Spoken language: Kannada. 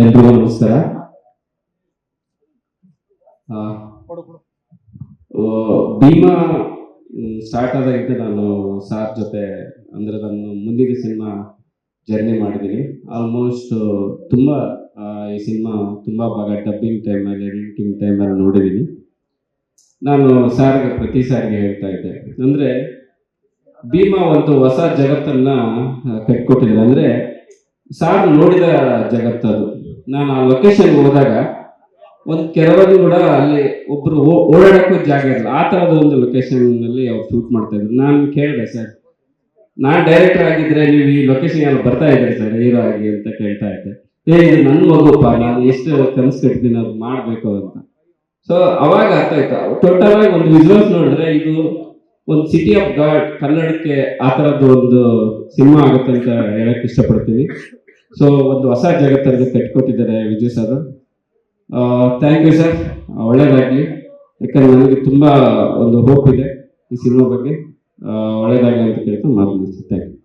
ಎಲ್ರಿಗೂ ನಮಸ್ಕಾರ ಭೀಮಾ ಸ್ಟಾರ್ಟ್ ಆದಾಗಿದ್ದ ನಾನು ಸಾರ್ ಜೊತೆ, ಅಂದ್ರೆ ನಾನು ಮುಂದಿನ ಸಿನಿಮಾ ಜರ್ನಿ ಮಾಡಿದ್ದೀನಿ. ಆಲ್ಮೋಸ್ಟ್ ತುಂಬಾ ಈ ಸಿನಿಮಾ ತುಂಬಾ ಭಾಗ ಡಬ್ಬಿಂಗ್ ಟೈಮಲ್ಲಿ ಎಡಿಟಿಂಗ್ ಟೈಮಲ್ಲಿ ನೋಡಿದ್ದೀನಿ. ನಾನು ಸಾರ್ಗೆ, ಪ್ರತಿ ಸಾರಿಗೆ ಹೇಳ್ತಾ ಇದ್ದೆ. ಅಂದ್ರೆ, ಭೀಮಾ ಒಂದು ಹೊಸ ಜಗತ್ತನ್ನ ಕಟ್ಕೊಟ್ಟಿದ್ದಾರೆ. ಅಂದರೆ, ಸಾರ್ ನೋಡಿದ ಜಗತ್ತದು. ನಾನು ಆ ಲೊಕೇಶನ್ ಹೋದಾಗ ಒಂದು ಕೆಲವೊಂದು ಕೂಡ ಅಲ್ಲಿ ಒಬ್ರು ಓಡಾಡಕ್ಕೂ ಜಾಗ ಇರಲ್ಲ ಆ ತರದ ಒಂದು ಲೊಕೇಶನ್ನಲ್ಲಿ ಅವ್ರು ಶೂಟ್ ಮಾಡ್ತಾ ಇದ್ರು. ನಾನು ಕೇಳಿದೆ, ಸರ್, ನಾನು ಡೈರೆಕ್ಟರ್ ಆಗಿದ್ರೆ ನೀವು ಈ ಲೊಕೇಶನ್ ಎಲ್ಲ ಬರ್ತಾ ಇದ್ರಿ ಸರ್ ಹೀರೋ ಆಗಿ ಅಂತ ಕೇಳ್ತಾ ಇದ್ದೆ. ಏ, ಇದು ನನ್ನ ಮಗುಪ್ಪ ನಾನು ಎಷ್ಟು ಕನಸು ಕಟ್ಟಿದ್ದೀನಿ, ಅದು ಮಾಡಬೇಕು ಅಂತ. ಸೊ ಅವಾಗ ಅರ್ಥ ಆಯ್ತು ಟೋಟಲ್ ಆಗಿ ಒಂದು ವಿಜುವಲ್ಸ್ ನೋಡಿದ್ರೆ ಇದು ಒಂದು ಸಿಟಿ ಆಫ್ ಗಾಡ್ ಕನ್ನಡಕ್ಕೆ ಆ ಥರದ್ದು ಒಂದು ಸಿನಿಮಾ ಆಗುತ್ತೆ ಅಂತ ಹೇಳಕ್ ಇಷ್ಟಪಡ್ತೀನಿ. ಸೊ ಒಂದು ಹೊಸ ಜಗತ್ತಲ್ಲಿ ಕಟ್ಕೊಟ್ಟಿದ್ದಾರೆ Vijay sir. Thank you sir ಒಳ್ಳೇದಾಗಲಿ. ಯಾಕಂದ್ರೆ ನನಗೆ ತುಂಬಾ ಒಂದು ಹೋಪ್ ಇದೆ ಈ ಸಿನಿಮಾ ಬಗ್ಗೆ. ಒಳ್ಳೇದಾಗಲಿ ಅಂತ ಕೇಳ್ಕೊಂಡು ಮಾತು ಥ್ಯಾಂಕ್ ಯು